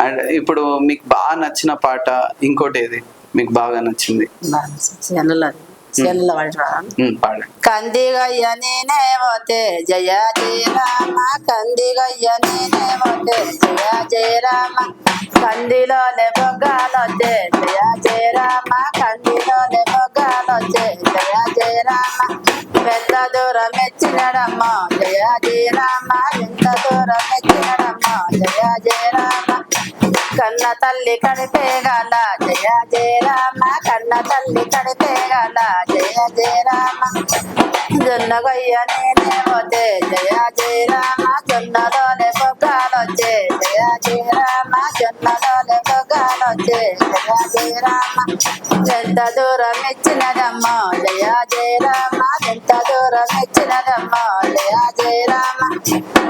And ఇప్పుడు మీకు బాగా నచ్చిన పాట ఇంకోటి ఏది మీకు బాగా నచ్చింది. కందిగయ్య నేనే పోతే జయ జయ రామ. కందిగయ్య నేనే పోతే జయ జయ రామ. కందిలోనే బొగ్గాలొచ్చే జయ జయ రామ. కందిలోనే బొగ్గాలొచ్చే జయ జయ రామ. పెద్ద దూరం ఎచ్చినడమ్మ జయ జయ రామ. ఎంత దూరం ఎచ్చినడమ్మ జయ జయ రామ. కన్న తల్లి కడితే గల. జయ జయ రామ కన్న తల్లి కడితే గల. జయ జయ రామ జొన్న గొయ్య నేనే పోతే. జయ జయ రామ జొన్నలోనే పొగ్గాలొచ్చే. జయ జయ జయ జయ రామ ఎంత దూరం ఇచ్చినదమ్మో జయ జయ రామ ఎంత దూరం ఇచ్చినదమ్మో జయ జయ రామ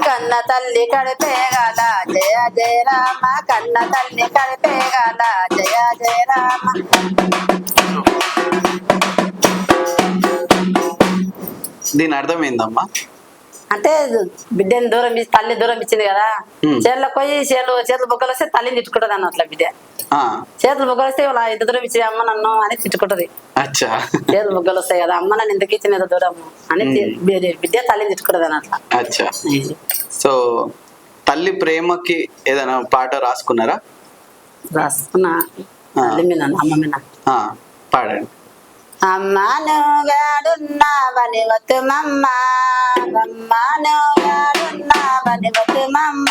కన్న తల్లి కడితే గల జయ జయ రామ కన్న తల్లి కడితే గల జయ జయ రామ దీని అర్థం ఏందమ్మా అంటే బిడ్డని దూరం తల్లి దూరం ఇచ్చింది కదా. చేతులకు పోయి చేతులు చేతులు బొక్కలు వస్తే తల్లిని తిట్టుకుంటది అట్లా బిడ్డ. చేతులు బొక్కలు వస్తే ఇలా ఇంత దూరం ఇచ్చింది అమ్మ నన్ను అని తిట్టుకుంటది. అచ్చా. చేతులు బొక్కలు వస్తాయి కదా అమ్మ నన్ను ఇంతకు ఇచ్చిన ఇంత దూరం అని తి- బిడ్డ- బిడ్డ తల్లిని తిట్టుకుంటది అని అట్లా. అచ్చా. సో తల్లి ప్రేమకి ఏదైనా పాట రాసుకున్నారా? రాసుకున్నా. తల్లి మీద అమ్మ మీద. పాడండి. అమ్మాను గాడున్నావని వతుమమ్మ అమ్మాను గాడున్నావని వతుమమ్మ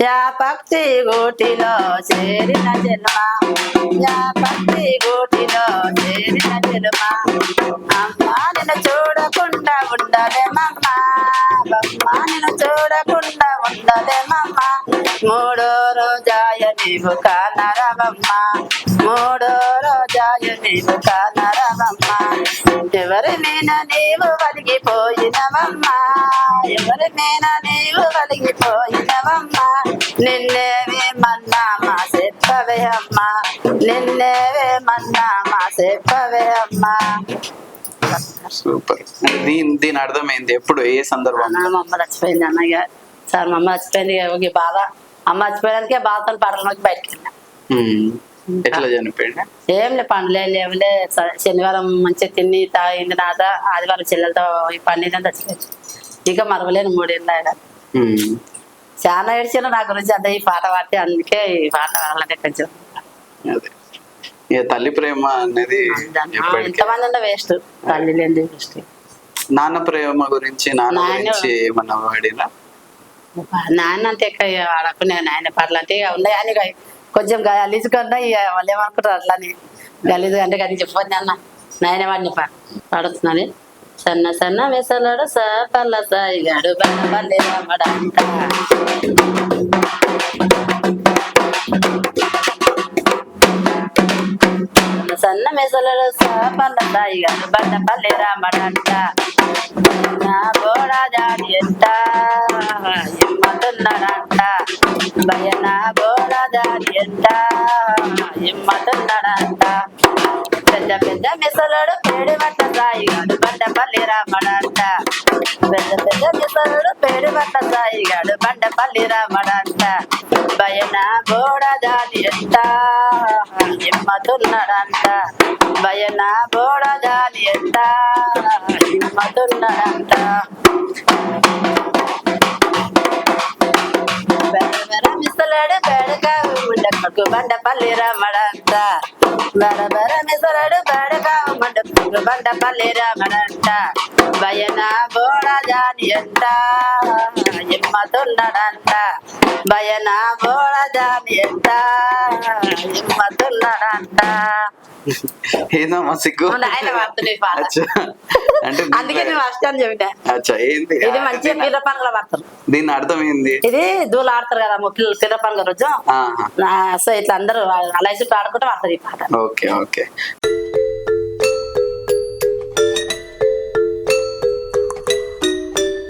యా పక్షి గూటిలో చేరిన జన్మ. యా పక్షి గూటిలో చేరిన జన్మ. అమ్మ నిన్ను చూడకుండా ఉండలేమమ్మ. అమ్మ నిన్ను చూడకుండా ఉండలేమమ్మ మూడో రోజాయ నీవు కానరవమ్మ. మూడో రోజాయ నీవు కానరవమ్మ. ఎవరి మీద నీవు వలిగిపోయినవమ్మా. ఎవరి మీద నీవు వలిగిపోయినవమ్మా. నిన్నేవి మన్నామా చెప్పవే అమ్మా. నిన్నేవే మన్నామా చెప్పవే అమ్మా. సూపర్. దీని దీని అర్థం ఏంది ఎప్పుడు? ఏ సందర్భం మా అమ్మ చచ్చిపోయింది అన్నయ్య. సార్ మా అమ్మ చచ్చిపోయింది బాధ అమ్మ చచ్చిపోయానికే బాధతో పాటలలోకి బయటకు ఎట్లా చనిపోయింది ఏం లే పండ్లే లేవులే. శనివారం మంచిగా తిని తాగింది నాద ఆదివారం చెల్లెలతో ఈ పన్నీర్ చచ్చిపోయింది ఇక మరవలేను మూడేళ్ళ ఆయన. చాలా ఏడ్చాను నా గురించి అంత. ఈ పాట పాడితే అందుకే ఈ పాట వాళ్ళకి కొంచెం తల్లి ప్రేమ అనేది ఎంతమంది వేస్ట్. తల్లి లేని వేస్ట్. నాన్న ప్రేమ గురించి నాన్న- గురించి ఏమన్నా వాడినా నాన్న అంతే ఆడకునే ఇక ఆడకుండా నాయన పాటలు అంటే ఇక ఉన్నాయి అని కొంచెం గలీజు కన్నా ఇక వాళ్ళు ఏమనుకుంటారు అట్లానే. గలీజు అంటే కానీ చెప్పండి అన్న. నాయన వాడిని పాడుతున్నాను సన్న సన్న వెసలాడు సల్ల సాయిగాడు బల్ల బల్లే సన్న మెసలాడు సల్ల సాయిగాడు బండ పల్లె రామడంట నా గోడ జాడి ఎంత ఇమ్మతున్నాడంట భయన గోడ జాడి ఎంత ఇమ్మతున్నాడంట పెద్ద పెద్ద మిసలుడు పేడి పట్ట సాయిగాడు బండపల్లి రామడంట పెద్ద పెద్ద మిసలుడు పేడి పట్ట సాయిగాడు బండపల్లి రామడంట భయన గోడ జాడి ఎంత ఇమ్మతున్నాడంట భయన గోడ ఎంత? ఇమ్మతున్నాడంట మిసలాడు బెడక ఉండకు బండపల్లి పల్లి రమడంట బెర మిసలాడు బెడక బండ పల్లి రమడంట భయన బోడ జాని ఎంత? ఇమ్మతున్నాడంట భయన బోడ జాని ఎంత? ఇమ్మతున్నాడంట ఏందమ్మా సిగ్గు? దీని అర్థం ఏంది? ఇది దూలు ఆడతారు కదా పిల్లలు పిల్ల పండుగ రోజు. సో ఇట్లా అందరూ అలా ఆడుకుంటే వాడతారు ఈ పాట. Okay okay.